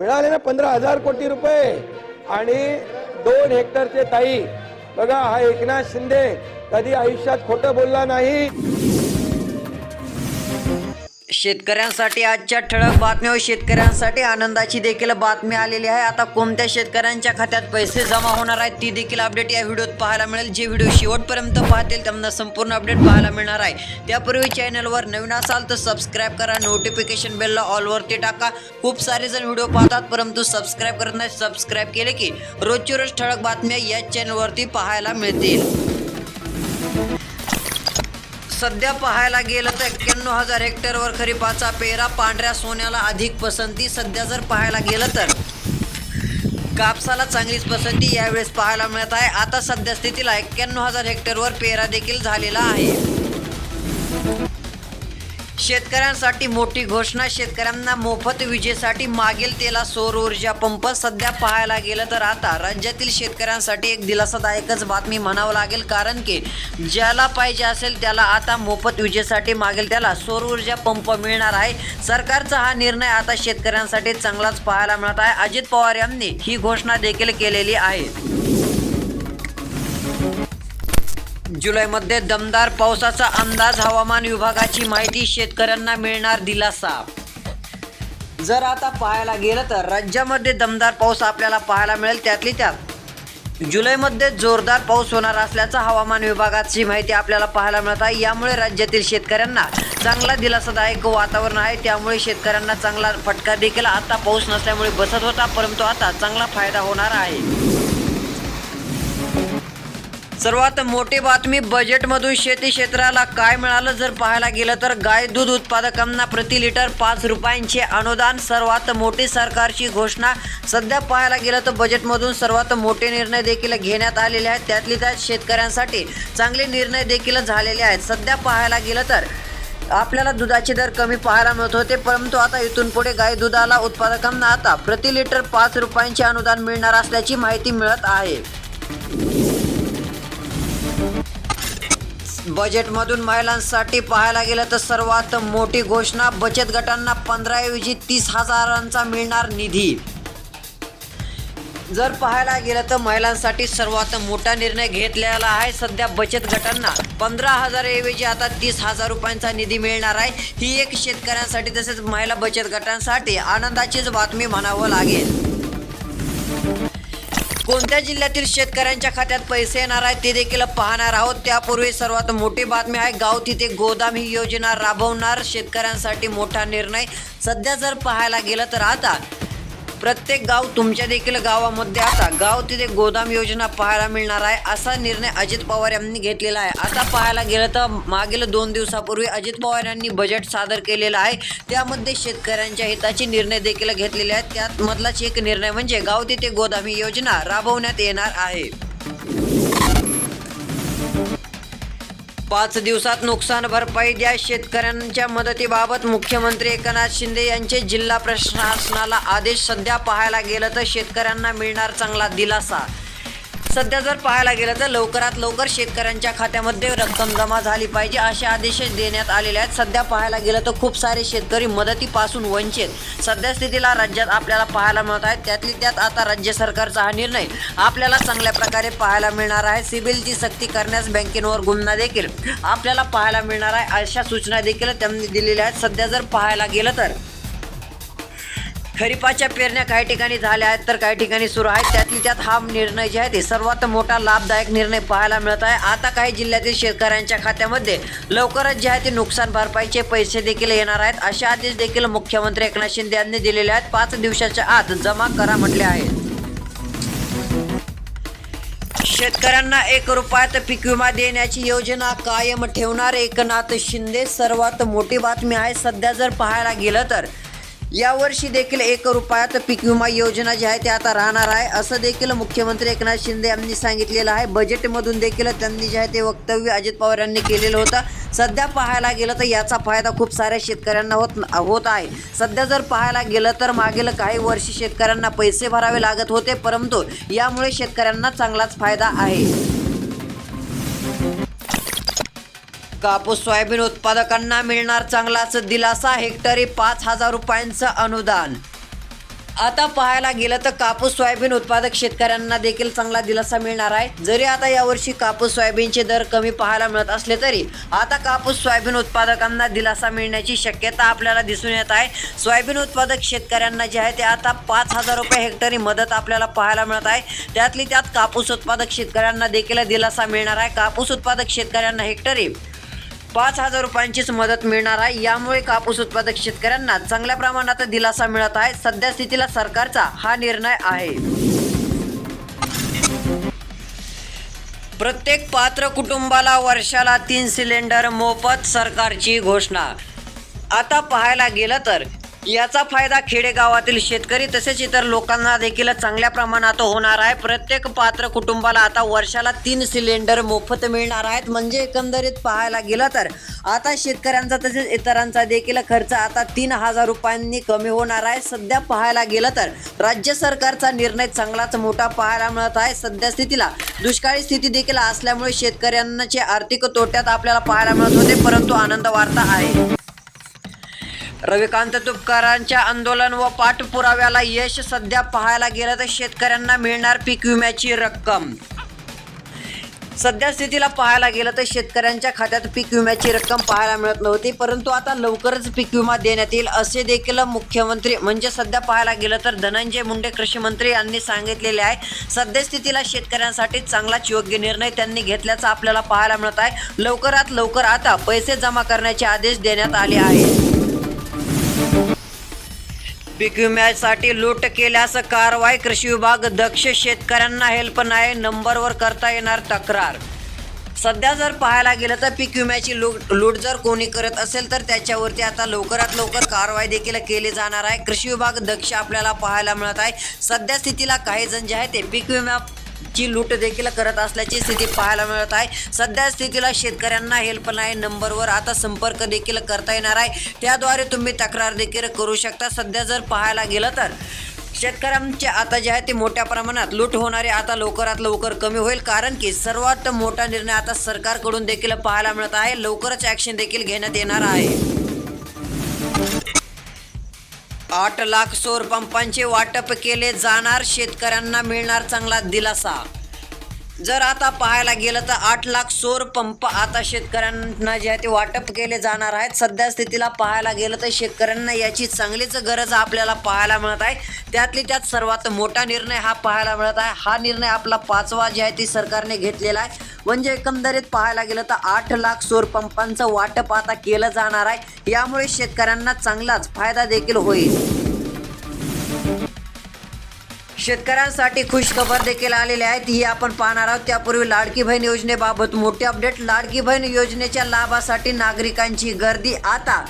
मिळाले ना पंधरा हजार कोटी रुपये. आणि दोन हेक्टरचे ताई. बघा हा एकनाथ शिंदे कधी आयुष्यात खोटं बोलला नाही. शेतकऱ्यांसाठी आजच्या ठळक बातम्या व शेतकऱ्यांसाठी आनंदाची देखील बातमी आलेली आहे. आता कोणत्या शेतकऱ्यांच्या खात्यात पैसे जमा होणार आहेत ती देखील अपडेट या व्हिडिओत पाहायला मिळेल. जे व्हिडिओ शेवटपर्यंत पाहतील त्यांना संपूर्ण अपडेट पाहायला मिळणार आहे. त्यापूर्वी चॅनलवर नवीन असाल तर सबस्क्राईब करा नोटिफिकेशन बेलला ऑलवरती टाका. खूप सारे जण व्हिडिओ पाहतात परंतु सबस्क्राईब करत नाही सबस्क्राईब केले की रोजची रोज ठळक बातम्या या चॅनलवरती पाहायला मिळतील. सध्या पाहायला गेलं तर एक्क्याण्णव हजार हेक्टरवर खरीपाचा पेरा पांढऱ्या सोन्याला अधिक पसंती. सध्या जर पाहायला गेलं तर कापसाला चांगलीच पसंती यावेळेस पाहायला मिळत आहे. आता सध्या स्थितीला एक्क्याण्णव हजार हेक्टरवर पेरा देखील झालेला आहे. शेतकऱ्यांसाठी मोठी घोषणा शेतकऱ्यांना मोफत विजेसाठी मागील तेला सौर ऊर्जा पंप सध्या पाहायला गेलं तर आता राज्यातील शेतकऱ्यांसाठी एक दिलासादायकच बातमी म्हणावं लागेल. कारण की ज्याला पाहिजे असेल त्याला आता मोफत विजेसाठी मागेल त्याला सौर ऊर्जा पंप मिळणार आहे. सरकारचा हा निर्णय आता शेतकऱ्यांसाठी चांगलाच पाहायला मिळत आहे. अजित पवार यांनी ही घोषणा देखील केलेली आहे. जुलैमध्ये दमदार पावसाचा अंदाज हवामान विभागाची माहिती शेतकऱ्यांना मिळणार दिलासा. जर आता पाहायला गेलं तर राज्यामध्ये दमदार पाऊस आपल्याला पाहायला मिळेल त्यातली त्यात. जुलैमध्ये जोरदार पाऊस होणार असल्याचं हवामान विभागाची माहिती आपल्याला पाहायला मिळत आहे. यामुळे राज्यातील शेतकऱ्यांना चांगला दिलासादायक वातावरण आहे. त्यामुळे शेतकऱ्यांना चांगला फटका देखील आता पाऊस नसल्यामुळे बसत होता परंतु आता चांगला फायदा होणार आहे. सर्वात मोठी बातमी बजेटमधून शेती क्षेत्राला काय मिळालं? जर पाहायला गेलं तर गाय दूध उत्पादकांना प्रति लिटर पाच रुपयांचे अनुदान सर्वात मोठी सरकारची घोषणा. सध्या पाहायला गेलं तर बजेटमधून सर्वात मोठे निर्णय देखील घेण्यात आलेले आहेत. त्यातली त्यात शेतकऱ्यांसाठी चांगले निर्णय देखील झालेले आहेत. सध्या पाहायला गेलं तर आपल्याला दुधाचे दर कमी पाहायला मिळत होते परंतु आता इथून पुढे गाय दुधाला उत्पादकांना आता प्रति लिटर पाच रुपयांचे अनुदान मिळणार असल्याची माहिती मिळत आहे. बजेटमधून महिलांसाठी पाहायला गेलं तर सर्वात मोठी घोषणा बचत गटांना पंधराऐवजी तीस हजारांचा मिळणार निधी. जर पाहायला गेलं तर महिलांसाठी सर्वात मोठा निर्णय घेतलेला आहे सध्या बचत गटांना. पंधरा हजारऐवजी आता तीस हजार रुपयांचा निधी मिळणार आहे. ही एक शेतकऱ्यांसाठी तसेच महिला बचत गटांसाठी आनंदाचीच बातमी म्हणावं लागेल. कोणत्या जिल्ह्यातील शेतकऱ्यांच्या खात्यात पैसे येणार आहेत ते देखील पाहणार आहोत. त्यापूर्वी सर्वात मोठी बातमी आहे गाव तिथे गोदाम ही योजना राबवणार शेतकऱ्यांसाठी मोठा निर्णय. सध्या जर पाहायला गेलं तर आता प्रत्येक गाव तुमच्या देखील गावामध्ये आता गाव तिथे गोदाम योजना पाहायला मिळणार आहे असा निर्णय अजित पवार यांनी घेतलेला आहे. आता पाहायला गेलं तर मागील दोन दिवसापूर्वी अजित पवार यांनी बजेट सादर केलेलं आहे. त्यामध्ये शेतकऱ्यांच्या हिताचे निर्णय देखील घेतलेले आहेत. त्यात मधलाच एक निर्णय म्हणजे गाव तिथे गोदामी योजना राबवण्यात येणार आहे. पाच दिवसात नुकसान भरपाई द्या. शेतकऱ्यांच्या मदतीबाबत मुख्यमंत्री एकनाथ शिंदे यांचे जिल्हा प्रशासनाला आदेश सध्या पाहायला गेलं तर शेतकऱ्यांना मिळणार चांगला दिलासा. सध्या जर पाहायला गेलं तर लवकरात लवकर शेतकऱ्यांच्या खात्यामध्ये रक्कम जमा झाली पाहिजे असे आदेश देण्यात आलेले आहेत. सध्या पाहायला गेलं तर खूप सारे शेतकरी मदतीपासून वंचित. सध्या स्थितीला राज्यात आपल्याला पाहायला मिळत आहेत. त्यातली त्यात आता राज्य सरकारचा हा निर्णय आपल्याला चांगल्या प्रकारे पाहायला मिळणार आहे. सिबिलची सक्ती करण्यास बँकेवर गुन्हा देखील आपल्याला पाहायला मिळणार आहे. अशा सूचना देखील त्यांनी दिलेल्या आहेत. सध्या जर पाहायला गेलं तर खरीपाच्या पेरण्या काही ठिकाणी झाल्या आहेत तर काही ठिकाणी सुरू आहेत. त्यातील त्यात हा निर्णय जे आहे ते सर्वात मोठा लाभदायक निर्णय पाहायला मिळत आहे. आता काही जिल्ह्यातील शेतकऱ्यांच्या खात्यामध्ये लवकरच जे आहे ते नुकसान भरपाईचे पैसे देखील येणार आहेत. असे आदेश देखील मुख्यमंत्री एकनाथ शिंदे यांनी दिलेले आहेत. पाच दिवसाच्या आत जमा करा म्हटले आहेत शेतकऱ्यांना एक रुपयात पीक विमा देण्याची योजना कायम ठेवणार एकनाथ शिंदे. सर्वात मोठी बातमी आहे सध्या जर पाहायला गेलं तर यावर्षी देखील एक रुपयात पीक विमा योजना जी आहे ती आता राहणार आहे. असं देखील मुख्यमंत्री एकनाथ शिंदे यांनी सांगितलेलं आहे. बजेटमधून देखील त्यांनी जे आहे ते वक्तव्य अजित पवार यांनी केलेलं होतं. सध्या पाहायला गेलं तर याचा फायदा खूप साऱ्या शेतकऱ्यांना होत होत आहे. सध्या जर पाहायला गेलं तर मागील काही वर्षी शेतकऱ्यांना पैसे भरावे लागत होते परंतु यामुळे शेतकऱ्यांना चांगलाच फायदा आहे. कापूस सोयाबीन उत्पादकांना मिळणार चांगलाच दिलासा हेक्टरी पाच हजार रुपयांचं अनुदान. आता पाहायला गेलं तर कापूस सोयाबीन उत्पादक शेतकऱ्यांना देखील चांगला दिलासा मिळणार आहे. जरी आता यावर्षी कापूस सोयाबीनचे दर कमी पाहायला मिळत असले तरी आता कापूस सोयाबीन उत्पादकांना दिलासा मिळण्याची शक्यता आपल्याला दिसून येत आहे. सोयाबीन उत्पादक शेतकऱ्यांना जे आहे ते आता पाच हजार रुपये हेक्टरी मदत आपल्याला पाहायला मिळत आहे. त्यातली त्यात कापूस उत्पादक शेतकऱ्यांना देखील दिलासा मिळणार आहे. कापूस उत्पादक शेतकऱ्यांना हेक्टरी पाच हजार रुपयांचीच मदत मिळणार आहे. यामुळे कापूस उत्पादक शेतकऱ्यांना चांगल्या प्रमाणात दिलासा मिळत आहे. सध्या स्थितीला सरकारचा हा निर्णय आहे. प्रत्येक पात्र कुटुंबाला वर्षाला तीन सिलेंडर मोफत सरकारची घोषणा. आता पाहायला गेलं तर याचा फायदा खेडेगावातील शेतकरी तसेच इतर लोकांना देखील चांगल्या प्रमाणात होणार आहे. प्रत्येक पात्र कुटुंबाला आता वर्षाला तीन सिलेंडर मोफत मिळणार आहेत. म्हणजे एकंदरीत पाहायला गेलं तर आता शेतकऱ्यांचा तसेच इतरांचा देखील खर्च आता तीन हजार रुपयांनी कमी होणार आहे. सध्या पाहायला गेलं तर राज्य सरकारचा निर्णय चांगलाच मोठा पाहायला मिळत आहे. सध्या स्थितीला दुष्काळी स्थिती देखील असल्यामुळे शेतकऱ्यांचे आर्थिक तोट्यात आपल्याला पाहायला मिळत होते. परंतु आनंद वार्ता आहे. रविकांत तुपकरांच्या आंदोलन व पाठपुराव्याला यश सध्या पाहायला गेलं तर शेतकऱ्यांना मिळणार पीक विम्याची रक्कम. सध्या स्थितीला पाहायला गेलं तर शेतकऱ्यांच्या खात्यात पीक विम्याची रक्कम पाहायला मिळत नव्हती परंतु आता लवकरच पीक विमा देण्यात येईल असे देखील मुख्यमंत्री म्हणजे सध्या पाहायला गेलं तर धनंजय मुंडे कृषी मंत्री यांनी सांगितलेले आहे. सध्या स्थितीला शेतकऱ्यांसाठी चांगलाच योग्य निर्णय त्यांनी घेतल्याचा आपल्याला पाहायला मिळत आहे. लवकरात लवकर आता पैसे जमा करण्याचे आदेश देण्यात आले आहेत. पीक विम्यासाठी लूट केल्यास कारवाई कृषी विभाग दक्ष शेतकऱ्यांना हेल्प नाही नंबरवर करता येणार तक्रार. सध्या जर पाहायला गेलं तर पीक विम्याची लूट लूट जर कोणी करत असेल तर त्याच्यावरती आता लवकरात लवकर कारवाई देखील केली जाणार आहे. कृषी विभाग दक्ष आपल्याला पाहायला मिळत आहे. सध्या स्थितीला काही जण जे आहे ते पीक विम्या ची लूट देखील करत असल्याची स्थिती पाहायला मिळत आहे. सध्या स्थितीला शेतकऱ्यांना हेल्पलाईन नंबरवर आता संपर्क देखील करता येणार आहे. त्याद्वारे तुम्ही तक्रार देखील करू शकता. सध्या जर पाहायला गेलं तर शेतकऱ्यांचे आता जे आहे ते मोठ्या प्रमाणात लूट होणारे आता लवकरात लवकर कमी होईल. कारण की सर्वात मोठा निर्णय आता सरकारकडून देखील पाहायला मिळत आहे. लवकरच ॲक्शन देखील घेण्यात येणार आहे. आठ लाख सौर पंपांचे वाटप केले जाणार शेतकऱ्यांना मिळणार चांगला दिलासा जर आता पाहायला गेलं तर आठ लाख सौर पंप आता शेतकऱ्यांना जे आहे ते वाटप केले जाणार आहेत. सध्या स्थितीला पाहायला गेलं तर शेतकऱ्यांना याची चांगलीच गरज आपल्याला पाहायला मिळत आहे. त्यातली त्यात सर्वात मोठा निर्णय हा पाहायला मिळत आहे. हा निर्णय आपला पाचवा जे आहे ती सरकारने घेतलेला आहे. म्हणजे एकंदरीत पाहायला गेलं तर आठ लाख सौर पंपांचं वाटप आता केलं जाणार आहे. यामुळे शेतकऱ्यांना चांगलाच फायदा देखील होईल. शेतकऱ्यांसाठी खुश खबर देखील आलेली आहेत. ही आपण पाहणार आहोत. त्यापूर्वी लाडकी बहीण योजनेबाबत मोठी अपडेट. लाडकी बहीण योजनेच्या लाभासाठी नागरिकांची गर्दी. आता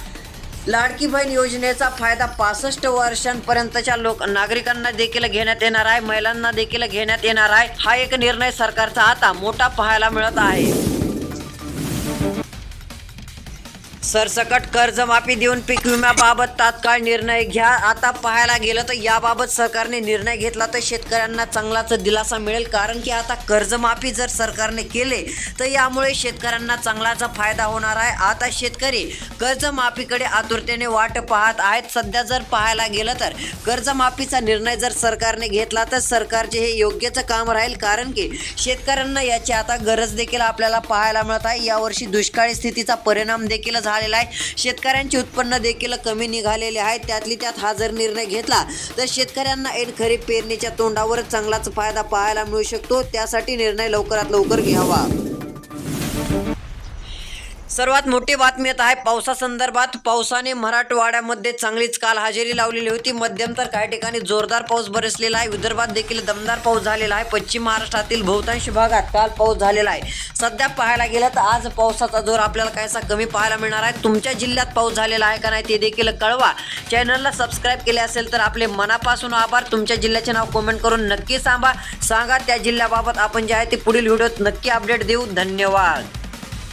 लाडकी बहीण योजनेचा फायदा पासष्ट वर्षांपर्यंतच्या लोक नागरिकांना देखील घेण्यात येणार आहे. महिलांना देखील घेण्यात येणार आहे. हा एक निर्णय सरकारचा आता मोठा पाहायला मिळत आहे. सरसकट कर्जमाफी देऊन पीक विम्याबाबत तात्काळ निर्णय घ्या. आता पाहायला गेलं तर याबाबत सरकारने निर्णय घेतला तर शेतकऱ्यांना चांगलाच दिलासा मिळेल. कारण की आता कर्जमाफी जर सरकारने केले तर यामुळे शेतकऱ्यांना चांगलाच फायदा होणार आहे. आता शेतकरी कर्जमाफीकडे आतुरतेने वाट पाहत आहेत. सध्या जर पाहायला गेलं तर कर्जमाफीचा निर्णय जर सरकारने घेतला तर सरकारचे हे योग्यच काम राहील. कारण की शेतकऱ्यांना याची आता गरज देखील आपल्याला पाहायला मिळत आहे. यावर्षी दुष्काळी स्थितीचा परिणाम देखील झाला आलेला आहे. शेतकऱ्यांचे उत्पन्न देखील कमी निघालेले आहे त्यातली त्यात हा जर निर्णय घेतला तर शेतकऱ्यांना ऐन खरीप पेरणीच्या तोंडावर चांगलाच फायदा पाहायला मिळू शकतो. त्यासाठी निर्णय लवकरात लवकर घ्यावा. सर्वात मोठी बातमी येत आहे पावसासंदर्भात पावसाने मराठवाड्यामध्ये चांगलीच काल हजेरी लावलेली होती. मध्यम तर काही ठिकाणी जोरदार पाऊस बरसलेला आहे. विदर्भात देखील दमदार पाऊस झालेला आहे. पश्चिम महाराष्ट्रातील बहुतांश भागात काल पाऊस झालेला आहे. सध्या पाहायला गेलं तर आज पावसाचा जोर आपल्याला काहीसा कमी पाहायला मिळणार आहे. तुमच्या जिल्ह्यात पाऊस झालेला आहे का नाही ते देखील कळवा. चॅनलला सबस्क्राईब केले असेल तर आपले मनापासून आभार. तुमच्या जिल्ह्याचे नाव कमेंट करून नक्की सांगा. सांगा त्या जिल्ह्याबाबत आपण जे आहे ते पुढील व्हिडिओत नक्की अपडेट देऊ. धन्यवाद.